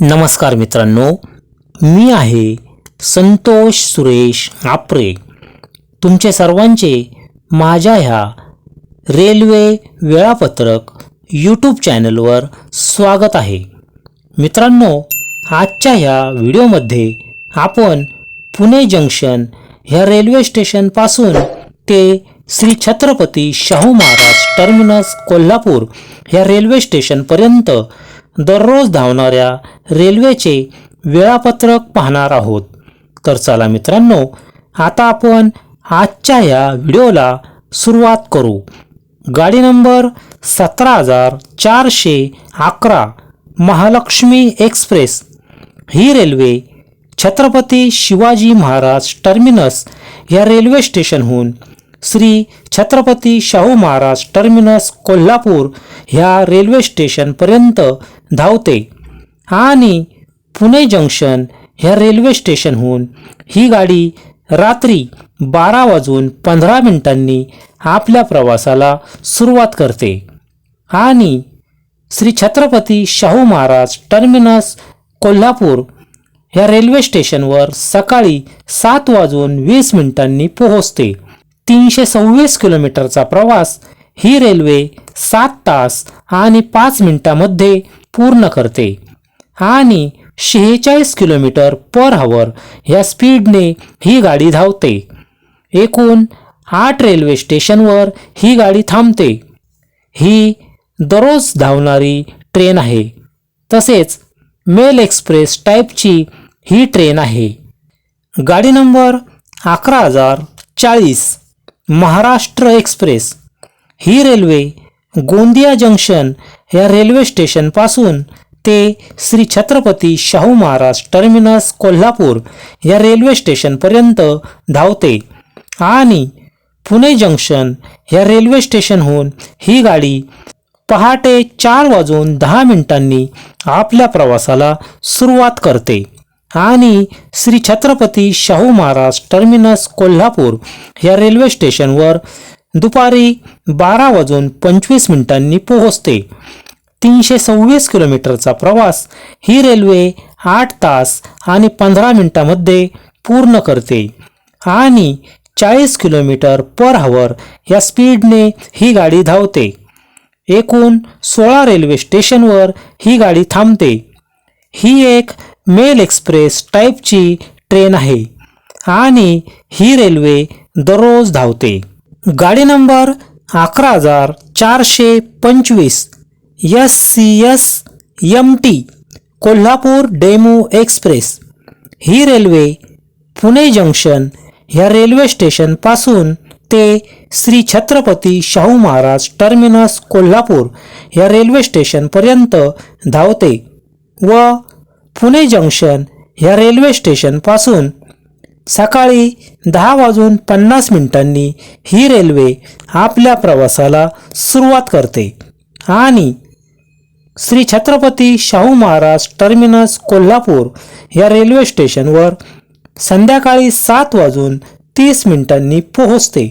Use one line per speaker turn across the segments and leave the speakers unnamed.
नमस्कार मित्रांनो मी आहे संतोष सुरेश आपरे. तुमचे सर्वांचे माझ्या ह्या रेल्वे वेळापत्रक यूट्यूब चॅनलवर स्वागत आहे. मित्रांनो आजच्या ह्या व्हिडिओमध्ये आपण पुणे जंक्शन ह्या रेल्वे स्टेशनपासून ते श्री छत्रपती शाहू महाराज टर्मिनस कोल्हापूर ह्या रेल्वे स्टेशनपर्यंत दररोज धावणाऱ्या रेल्वेचे वेळापत्रक पाहणार आहोत. तर चला मित्रांनो आता आपण आजच्या या व्हिडिओला सुरुवात करू. गाडी नंबर सतरा हजार चारशे अकरा महालक्ष्मी एक्सप्रेस. ही रेल्वे छत्रपती शिवाजी महाराज टर्मिनस या रेल्वे स्टेशनहून श्री छत्रपती शाहू महाराज टर्मिनस कोल्हापूर ह्या रेल्वे स्टेशनपर्यंत धावते. आणि पुणे जंक्शन ह्या रेल्वे स्टेशनहून ही गाडी रात्री बारा वाजून पंधरा मिनिटांनी आपल्या प्रवासाला सुरुवात करते. आणि श्री छत्रपती शाहू महाराज टर्मिनस कोल्हापूर ह्या रेल्वे स्टेशनवर सकाळी सात वाजून वीस मिनिटांनी पोहोचते. तीनशे सव्वीस किलोमीटरचा प्रवास ही रेल्वे सात तास आणि पाच मिनिटामध्ये पूर्ण करते. आणि शेहेचाळीस किलोमीटर पर हवर ह्या स्पीडने ही गाडी धावते. एकूण आठ रेल्वे स्टेशनवर ही गाडी थांबते. ही दररोज धावणारी ट्रेन आहे. तसेच मेल एक्सप्रेस टाईपची ही ट्रेन आहे. गाडी नंबर अकरा हजार चाळीस. महाराष्ट्र एक्सप्रेस. ही रेल्वे गोंदिया जंक्शन या रेल्वे स्टेशनपासून ते श्री छत्रपती शाहू महाराज टर्मिनस कोल्हापूर या रेल्वे स्टेशनपर्यंत धावते. आणि पुणे जंक्शन या रेल्वे स्टेशनहून ही गाडी पहाटे चार वाजून दहा मिनिटांनी आपल्या प्रवासाला सुरुवात करते. आणि श्री छत्रपती शाहू महाराज टर्मिनस कोल्हापूर या रेल्वे स्टेशनवर दुपारी बारा वाजून पंचवीस मिनिटांनी पोहोचते. तीनशे सव्वीस किलोमीटरचा प्रवास ही रेल्वे आठ तास आणि पंधरा मिनिटामध्ये पूर्ण करते आणि चाळीस किलोमीटर पर हवर या स्पीडने ही गाडी धावते. एकूण सोळा रेल्वे स्टेशनवर ही गाडी थांबते. ही एक मेल एक्सप्रेस टाईपची ट्रेन आहे आणि ही रेल्वे दररोज धावते. गाडी नंबर अकरा हजार चारशे पंचवीस S C S M T Kolhapur DEMU express. ही रेल्वे पुणे जंक्शन ह्या रेल्वे स्टेशनपासून ते श्री छत्रपती शाहू महाराज टर्मिनस कोल्हापूर या रेल्वे स्टेशनपर्यंत धावते व पुणे जंक्शन ह्या रेल्वे स्टेशनपासून सकाळी दहा वाजून पन्नास मिनिटांनी ही रेल्वे आपल्या प्रवासाला सुरुवात करते. आणि श्री छत्रपती शाहू महाराज टर्मिनस कोल्हापूर या रेल्वे स्टेशनवर संध्याकाळी सात वाजून तीस मिनिटांनी पोहोचते.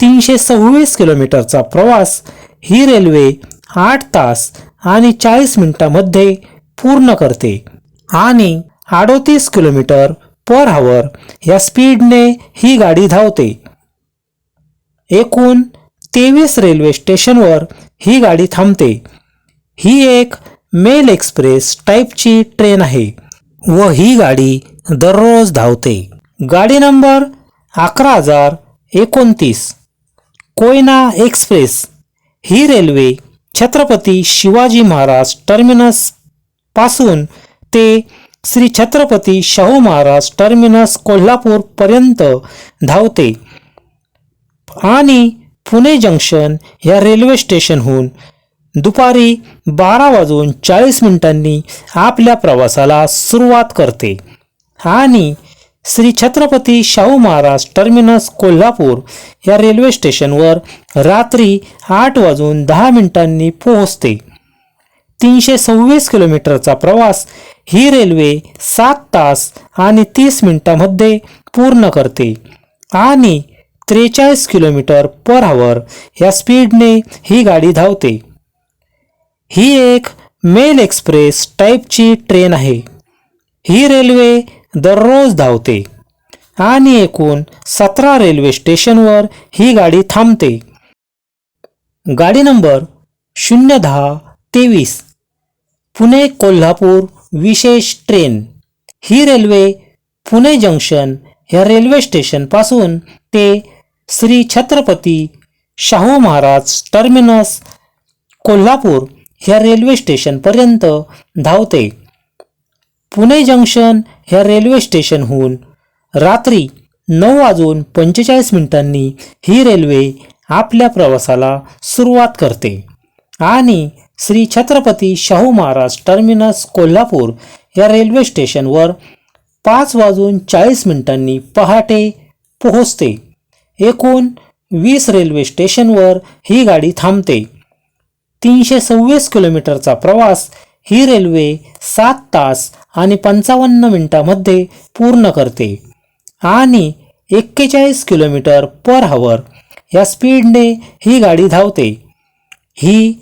तीनशे सव्वीस किलोमीटरचा प्रवास ही रेल्वे आठ तास आणि चाळीस मिनिटामध्ये पूर्ण करते. आणि अडोतीस किलोमीटर पर हावर या स्पीडने ही गाडी धावते. एकूण तेवीस रेल्वे स्टेशनवर ही गाडी थांबते. ही एक मेल एक्सप्रेस टाईपची ट्रेन आहे व ही गाडी दररोज धावते. गाडी नंबर अकरा हजार एकोणतीस. कोयना एक्सप्रेस ही रेल्वे छत्रपती शिवाजी महाराज टर्मिनस पासून ते श्री छत्रपती शाहू महाराज टर्मिनस कोल्हापूरपर्यंत धावते. आणि पुणे जंक्शन या रेल्वे स्टेशनहून दुपारी बारा वाजून चाळीस मिनिटांनी आपल्या प्रवासाला सुरुवात करते. आणि श्री छत्रपती शाहू महाराज टर्मिनस कोल्हापूर या रेल्वे स्टेशनवर रात्री आठ वाजून दहा मिनिटांनी पोहोचते. तीनशे सव्वीस किलोमीटरचा प्रवास ही रेल्वे सात तास आणि तीस मिनिटामध्ये पूर्ण करते. आणि त्रेचाळीस किलोमीटर पर आवर या स्पीडने ही गाडी धावते. ही एक मेल एक्सप्रेस टाईपची ट्रेन आहे. ही रेल्वे दररोज धावते. आणि एकूण सतरा रेल्वे स्टेशनवर ही गाडी थांबते. गाडी नंबर शून्य दहा तेवीस. पुणे कोल्हापूर विशेष ट्रेन. ही रेल्वे पुणे जंक्शन ह्या रेल्वे स्टेशनपासून ते श्री छत्रपती शाहू महाराज टर्मिनस कोल्हापूर ह्या रेल्वे स्टेशनपर्यंत धावते. पुणे जंक्शन ह्या रेल्वे स्टेशनहून रात्री नऊ वाजून पंचेचाळीस मिनिटांनी ही रेल्वे आपल्या प्रवासाला सुरुवात करते आणि श्री छत्रपती शाहू महाराज टर्मिनस कोल्हापूर या रेल्वे स्टेशनवर पाच वाजून चाळीस मिनिटांनी पहाटे पोहोचते. एकूण वीस रेल्वे स्टेशनवर ही गाडी थांबते. तीनशे सव्वीस किलोमीटरचा प्रवास ही रेल्वे सात तास आणि पंचावन्न मिनिटामध्ये पूर्ण करते. आणि एक्केचाळीस किलोमीटर पर हवर या स्पीडने ही गाडी धावते. ही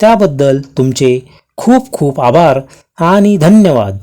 त्याबद्दल तुमचे खूप खूप आभार आणि धन्यवाद.